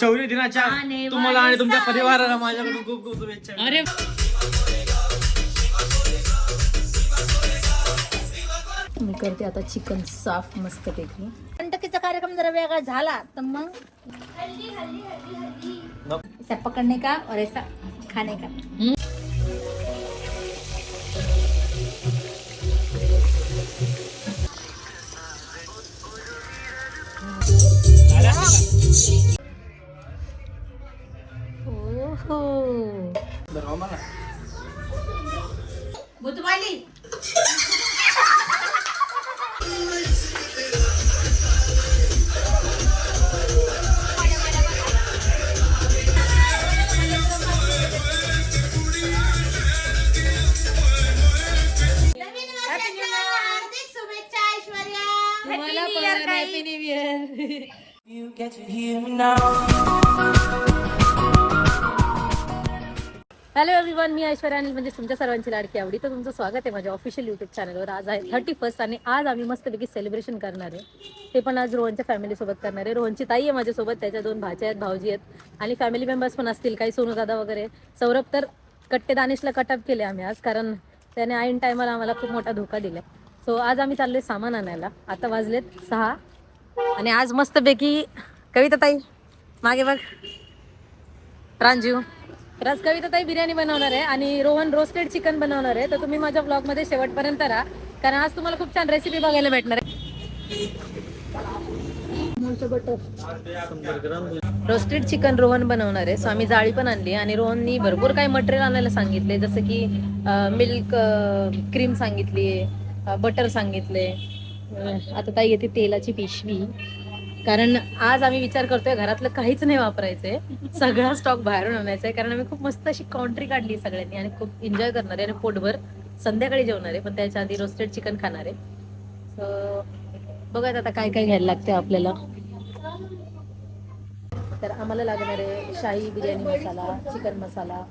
शौर्य दिनाच्या तुम्हाला आणि तुमच्या. परिवाराला माझ्याकडून खूप खूप शुभेच्छा. अरे मी करते आता चिकन साफ मस्त पैकी. कंटकीचा कार्यक्रम जरा वेगळा झाला तर मग ऐसा पकडणे का? और ऐसा खाने का? बुतवाली तुम्हाला पण happy new year hello everyone मी ऐश्वर्या अनिल. म्हणजे तुमच्या सर्वांची लाडकी आवडी. तर तुमचं स्वागत आहे माझ्या ऑफिशियल युट्यूब चॅनलवर आज आहे थर्टी फर्स्ट आणि आज आम्ही मस्तपैकी सेलिब्रेशन करणार आहे. ते पण आज रोहनच्या फॅमिलीसोबत करणार आहे. रोहनची ताई आहे माझ्यासोबत. त्याच्या दोन भाच्या आहेत भाऊजी आहेत. आणि फॅमिली मेंबर्स पण असतील काही सोनू दादा वगैरे. सौरभ तर कट्टे दानिशला कटअप केले आम्ही आज कारण त्याने ऐन टायमाला आम्हाला खूप मोठा धोका दिला सो आज आम्ही चाललोय सामान आणायला. आता वाजलेत सहा. आणि आज मस्तपैकी कविता ताई मागे बघ. प्रांजीव तर आज कविता ताई बिर्याणी बनवणार आहे आणि रोहन रोस्टेड चिकन बनवणार आहे. तर तुम्ही माझ्या ब्लॉगमध्ये शेवटपर्यंत राहा. कारण आज तुम्हाला खूप छान रेसिपी बघायला भेटणार आहे. रोस्टेड चिकन रोहन बनवणार आहे. सो आम्ही जाळी पण आणली आणि रोहननी भरपूर काही मटेरियल आणायला सांगितले. जसं की मिल्क क्रीम सांगितली बटर सांगितले. आता ताई येते तेलाची पिशवी. कारण आज आम्ही विचार करतोय घरातलं काहीच नाही वापरायचंय. सगळा स्टॉक बाहेरून आणायचा आहे कारण आम्ही खूप मस्त अशी काउंट्री काढली सगळ्यांनी आणि खूप एन्जॉय करणार आहे आणि पोटभर संध्याकाळी जेवणार आहे पण त्याच्या आधी रोस्टेड चिकन खाणार. आहे सो आता काय काय घ्यायला लागते आपल्याला. तर आम्हाला लागणार आहे शाही बिर्याणी मसाला चिकन मसाला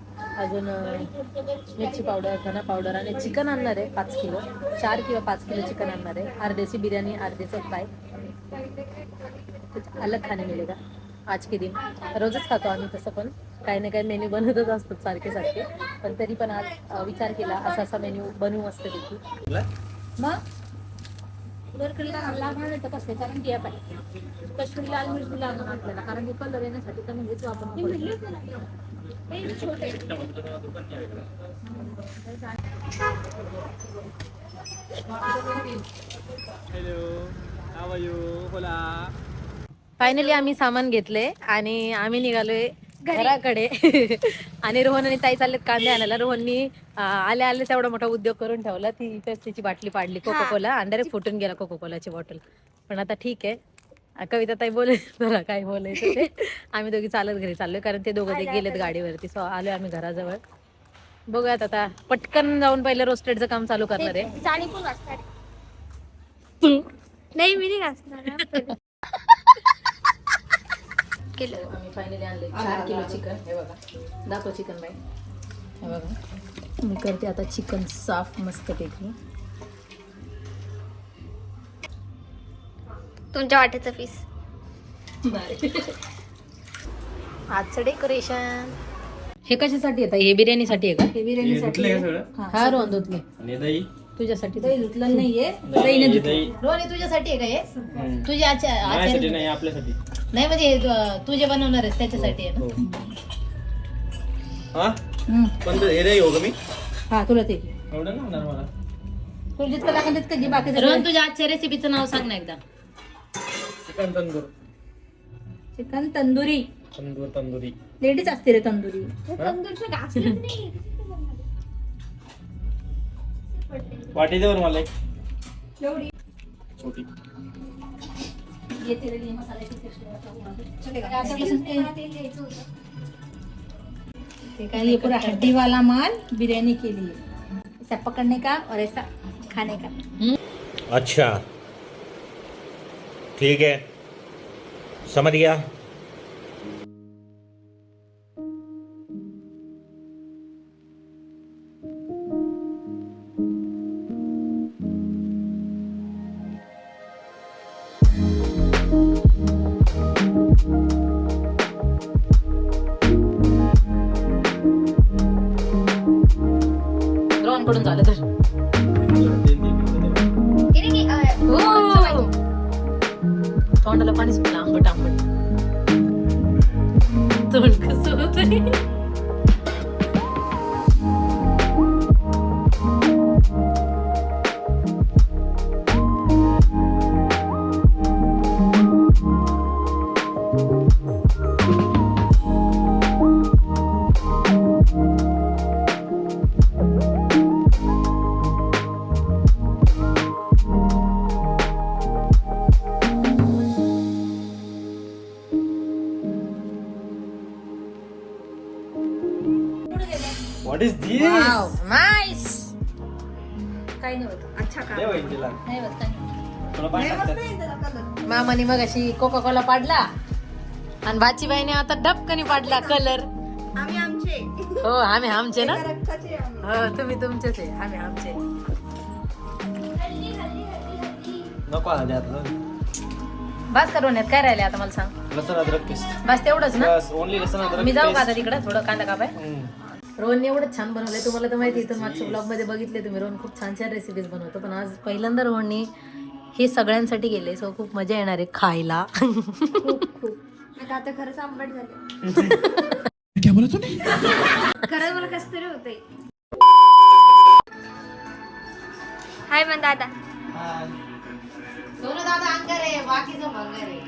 अजून मिरची पावडर धना पावडर आणि चिकन आणणार आहे पाच किलो. चार किंवा पाच किलो चिकन आणणार आहे. अर्ध्याची बिर्याणी अर्धेचं फ्राय कुछ अलग खाने मिलेगा आज के दिन। रोजच खातो आम्ही तसं पण. काही ना काही मेन्यू बनवतच असतो सारखे सारखे. पण तरी पण आज विचार केला असा असा मेन्यू बनवू मस्त पैकी मग? लागणार नाही तर कसं आहे? कारण की कश्मीरी लाल मिरची लागणार आपल्याला कारण की कलर येण्यासाठी तर म्हणजेच हॅलो फायनली आम्ही सामान घेतले आणि आम्ही निघालोय घराकडे. आणि रोहन आणि ताई चाललेत कांदे आणायला. रोहननी आले आले तेवढा मोठा उद्योग करून ठेवला. ती पेप्सीची बाटली पाडली. कोको कोला आणि डायरेक्ट फुटून गेला कोको कोलाची बॉटल पण आता ठीक आहे. कविता ताई बोले जरा काय बोलायचं ते? आम्ही दोघी चालत घरी चाललोय. कारण ते दोघं ते गेलेत गाडीवरती. सो आलोय आम्ही घराजवळ. बघूयात आता. पटकन जाऊन पहिले रोस्टेडचं काम चालू करणार आहे. नाही मी नाही वाचणार केलं आम्ही फायनली आणले चार किलो चिकन हे बघा. दाखव चिकन बाई. हे बघा. मी करते आता चिकन साफ मस्तपैकी. तुमच्या वाट्याचं पीस आजचं डेकोरेशन हे कशासाठी येतं हे बिर्याणीसाठी आहे का? हे सगळं? हा रोहन धुतले आणि दही? तुझ्यासाठी दही धुतलं नाहीये. दही नाही हे धुतलं रोहन हे तुझ्यासाठी आहे का हे? हम्म. तुझ्या आचा- माझ्यासाठी आचार्य नाही आपल्यासाठी. नाही म्हणजे हे तू- तुझे बनवणार आहेस त्याच्यासाठी आहे हो. ना हा? हम्म. पण ते- हे दही हो का मी? हा तुला ते. एवढं नाही होणार मला. तुला जितकं लागेल तितकं घे बाकी रोहन तुझ्या आजच्या रेसिपीचं नाव सांग ना एकदा. Chicken tandoor. Chicken tandoori. Tandoor tandoori. Ladies असते रे तंदुरी. तंदूरचं घासलंच नाही. वाटी देवर मला एक एवढी. छोटी. येते रे मसाल्याची पेस्ट. तेल घ्यायचं होतं. ते काय ये पूरा हड्डी वाला माल बिरयानी के लिए ऐसा पकड़ने का और ऐसा खाने का. अच्छा. ठीक है. समझ गया? तुला पाणीच पिला आंबट आंबट तोंड कसं होतंय व्हॉट इज दिस नाईस काही नाही होत अच्छा का? दे वहिनीला नाही होत काही नाही. थोडं पाणी टाकतात मामाने मग अशी कोका कोला पाडला. आणि बाचीबाईने आता डबकनी पाडला कलर. आम्ही आमचे. हो आम्ही आमचे ना? एका रक्ताचे आम्ही. हो तुम्ही तुमचेच आहे. आम्ही आमचे. नको आता बस करून येत. काय राहिले आता मला सांग? लसण अद्रक पेस्ट बस तेवढंच ना? बस ओनली लसण अद्रक मी जाऊ का आता. तिकडं? थोडं कांदा कापाय? हम्म. रोहनने एवढं छान बनवलंय. तुम्हाला तर माहिती आहे, तर मागच्या ब्लॉगमध्ये बघितले तुम्ही. रोहन खूप छान छान रेसिपीज बनवतो. पण आज पहिल्यांदा रोहनने हे सगळ्यांसाठी गेले सो खूप मजा येणार आहे खायला. आता खरंच आंबट झाले. खरंच मला कस तरी होते हाय मग दादा. सोनू दादा अंगार आहे बाकीचं भंगार आहे.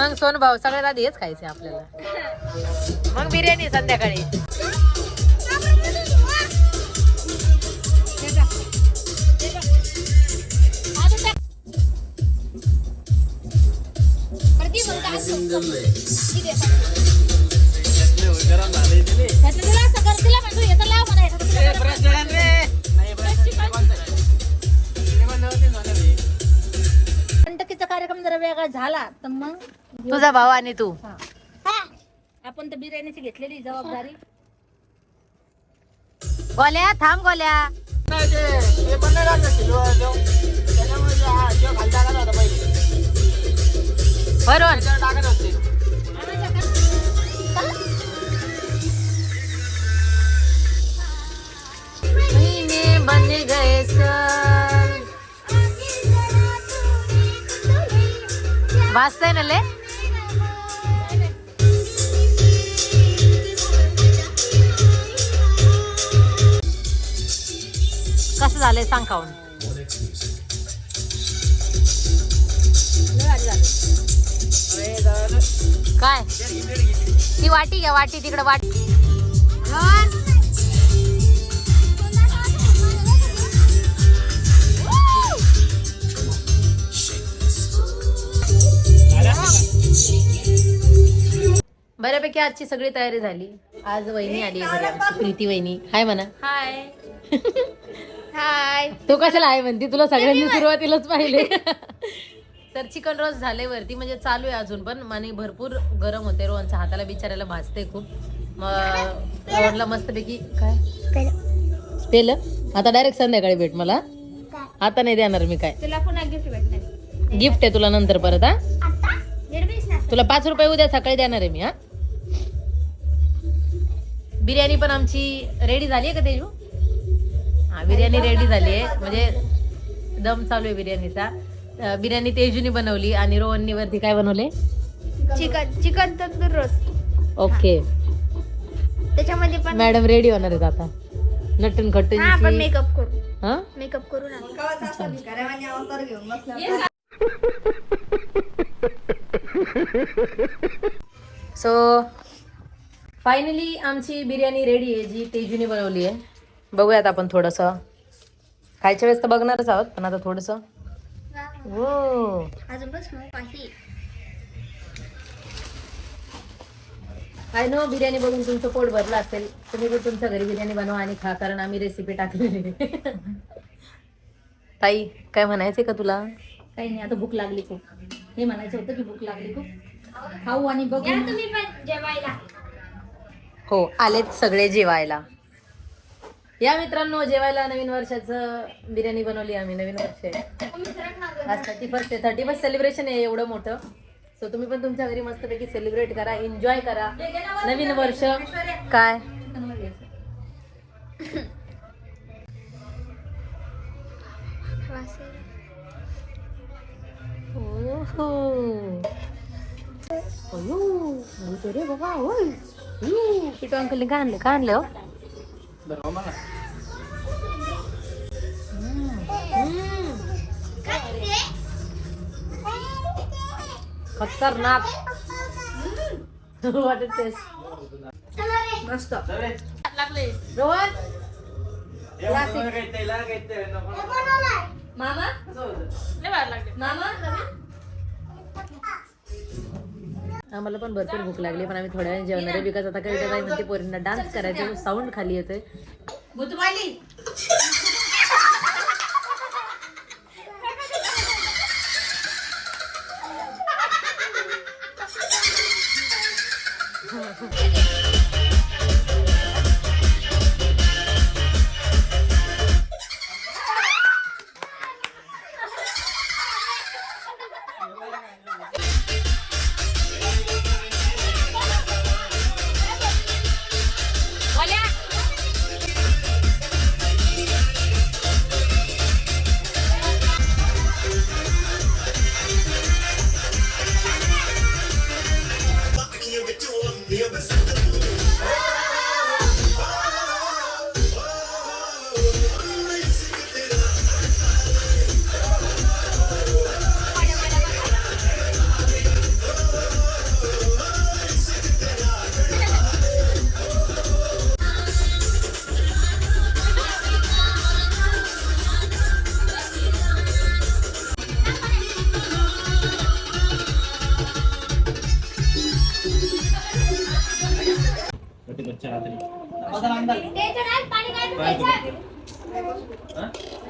मग सोनू भाऊ सगळ्यात आधी हेच खायचे आपल्याला. मग बिर्याणी संध्याकाळी. टक्केचा कार्यक्रम जरा वेगळा झाला तर मग तुझा भाऊ आणि तू. आपण तर बिर्याणीची घेतलेली जबाबदारी. गोल्या थांब गोल्या. बरोबर. महीने बन गए वाचताय ना ले कसं झालंय सांग खाऊन? काय? ती वाटी घ्या वाटी तिकडे वाटी. बऱ्यापैकी आजची सगळी तयारी झाली. आज वहिनी आली आहे घरी आमची प्रीती वहिनी. हाय म्हणा. हाय. हाय. तो कशाला आहे म्हणते? तुला सगळ्यांनी सुरुवातीलाच पाहिले तर चिकन रोस्ट झाले वरती म्हणजे चालू आहे अजून पण आणि भरपूर गरम होते रोहनच्या हाताला बिचारायला भाजते खूप. मग रोहनला मस्तपैकी. काय? पेलं आता डायरेक्ट संध्याकाळी भेट मला. आता नाही देणार मी काय. तुला पुन्हा गिफ्ट भेटणार गिफ्ट आहे तुला नंतर परत हा? आता? निर्देश ना तुला पाच रुपये उद्या सकाळी देणार आहे मी हा? बिर्याणी पण आमची रेडी झाली आहे का तेजू? हा बिर्याणी रेडी झाली आहे. म्हणजे दम चालू आहे बिर्याणीचा. बिर्याणी तेजूनी बनवली आणि रोहननी वरती काय बनवले? Chicken chicken tandoor roast. Okay. त्याच्यामध्ये पण मॅडम रेडी होणार आहेत आता. नटन हा आपण खट्टन मेकअप करू. हा? मेकअप करू ना. सो फायनली आमची बिर्याणी रेडी आहे जी तेजूने बनवली आहे. बघूयात आपण थोडंसं. खायच्या वेळेस तर बघणारच आहोत पण आता थोडंसं. हो अजून बस मग पाही आय नो बिर्याणी बघून तुमचं पोट भरलं असेल. तुम्ही पण तुमच्या घरी बिर्याणी बनवा आणि खा कारण आम्ही रेसिपी टाकलेली. ताई काय म्हणायचंय का तुला? काही नाही आता भूक लागली खूप. हे म्हणायचं होतं की भूक लागली खूप. खाऊ आणि बघू. तुम्ही पण जेवायला. हो आलेत सगळे जेवायला. या मित्रांनो जेवायला नवीन वर्षाचं बिर्याणी बनवली आम्ही नवीन वर्ष आज थर्टी फर्स्ट आहे. थर्टी फर्स्ट सेलिब्रेशन आहे एवढं मोठं. सो तुम्ही पण तुमच्या घरी मस्तपैकी सेलिब्रेट करा एन्जॉय करा. नवीन वर्ष. काय? ओहो. बाबा ओय अयो, पिटू अंकलने काय आणलं काय आणलं हो? बरं मला खतरनाक वाटत तेच मस्त रोहन मामा मामा आम्हाला पण भरपूर भूक लागली पण आम्ही थोड्या वेळ जेवणार आहे बिकॉज आता काही काही म्हणते पोरींना डान्स करायचा साऊंड खाली येतोय. द्यायचं नाही,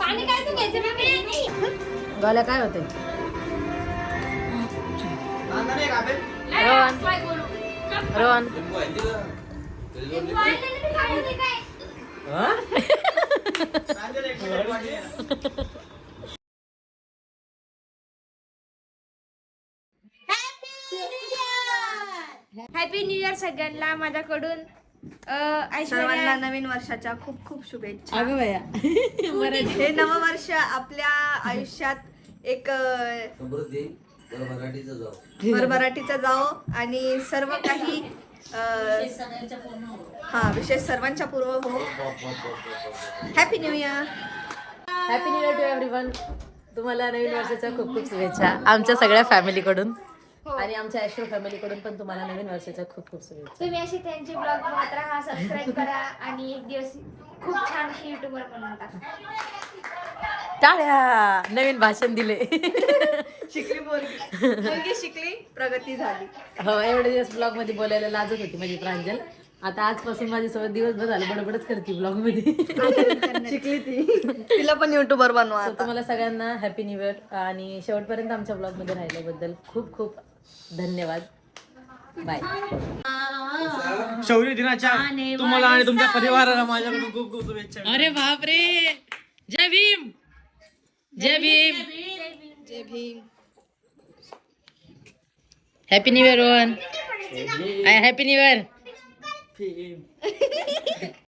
पाणी काय तू घ्यायचं? पाणी काय होते Rohan? Rohan? Happy new year सगळ्यांना माझ्याकडून. सर्वांना नवीन वर्षाच्या खूप खूप शुभेच्छा. अगं बया. हे नववर्ष आपल्या आयुष्यात एक भरभराटीचं जाओ आणि सर्व काही अ, हा. विशेष सर्वांच्या पूर्व हो. Happy new year happy new year to everyone तुम्हाला नवीन वर्षाच्या खूप खूप शुभेच्छा. आमच्या सगळ्या फॅमिलीकडून आणि आमच्या ॲश्वर फॅमिलीकडून पण तुम्हाला नवीन वर्षाच्या खूप खूप शुभेच्छा. तुम्ही असे त्यांचे ब्लॉग बघत राहा सबस्क्राईब करा आणि एक दिवस खूप छान असे युट्यूबर बनवून टाका. टाळ्या! नवीन भाषण दिले. शिकली बोलली मुलगी शिकली प्रगती झाली. हो एवढे दिवस ब्लॉगमध्ये बोलायला लाजत होती माझी प्रांजल. आता आजपासून माझ्यासोबत दिवसभर झालं बडबडच करते ब्लॉगमध्ये. शिकली ती. तिला पण युट्यूबर बनवा तुम्हाला सगळ्यांना हॅपी न्यू इयर आणि शेवटपर्यंत आमच्या ब्लॉगमध्ये राहिल्याबद्दल खूप खूप धन्यवाद. बाय शौर्य दिनाच्या तुम्हाला आणि तुमच्या परिवाराला माझ्याकडून खूप खूप शुभेच्छा. अरे बापरे. जय भीम. जय भीम. जय Bhim. Happy new year Rohan happy new year